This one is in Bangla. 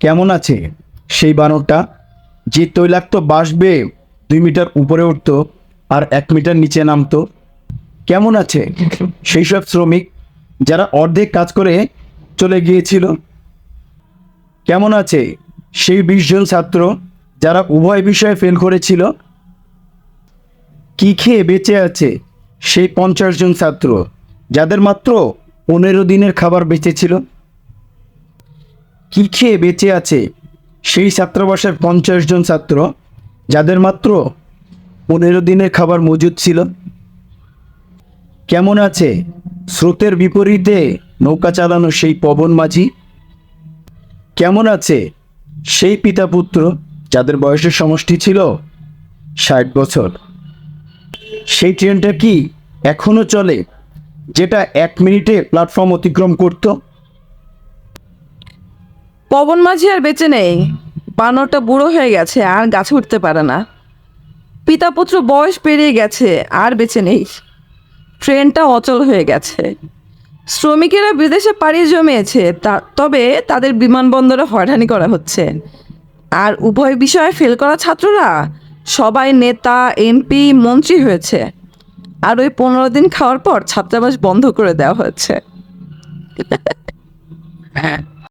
কেমন আছে? সেই বানরটা যে তৈলাক্ত বাঁশ বেয়ে দুই মিটার উপরে উঠতো আর এক মিটার নিচে নামতো, কেমন আছে? সেই সব শ্রমিক যারা অর্ধেক কাজ করে চলে গিয়েছিল, কেমন আছে? সেই বিশ জন ছাত্র যারা উভয় বিষয়ে ফেল করেছিল, কি খেয়ে বেঁচে আছে সেই পঞ্চাশ জন ছাত্র যাদের মাত্র পনেরো দিনের খাবার বেঁচেছিল? কি খেয়ে বেঁচে আছে? সেই ছাত্রাবাসের পঞ্চাশ জন ছাত্র, যাদের মাত্র পনেরো দিনের খাবার মজুদ ছিল। কেমন আছে? স্রোতের বিপরীতে নৌকা চালানো সেই পবন মাঝি? কেমন আছে? সেই পিতা পুত্র, যাদের বয়সের সমষ্টি ছিল ষাট বছর। সেই ট্রেনটা কি এখনও চলে, যেটা এক মিনিটে প্ল্যাটফর্ম অতিক্রম করত? পবন মাঝি আর বেঁচে নেই। বানরটা বুড়ো হয়ে গেছে, আর গাছে উঠতে পারে না। পিতা পুত্র বয়স পেরিয়ে গেছে, আর বেঁচে নেই। ট্রেনটা অচল হয়ে গেছে। শ্রমিকেরা বিদেশে পাড়ি জমিয়েছে তবে তাদের বিমানবন্দরে হয়রানি করা হচ্ছে। আর উভয় বিষয়ে ফেল করা ছাত্ররা? সবাই নেতা, এমপি, মন্ত্রী হয়েছে। আর ওই পনেরো দিন খাওয়ার পর ছাত্রাবাস বন্ধ করে দেওয়া হয়েছে। হ্যাঁ।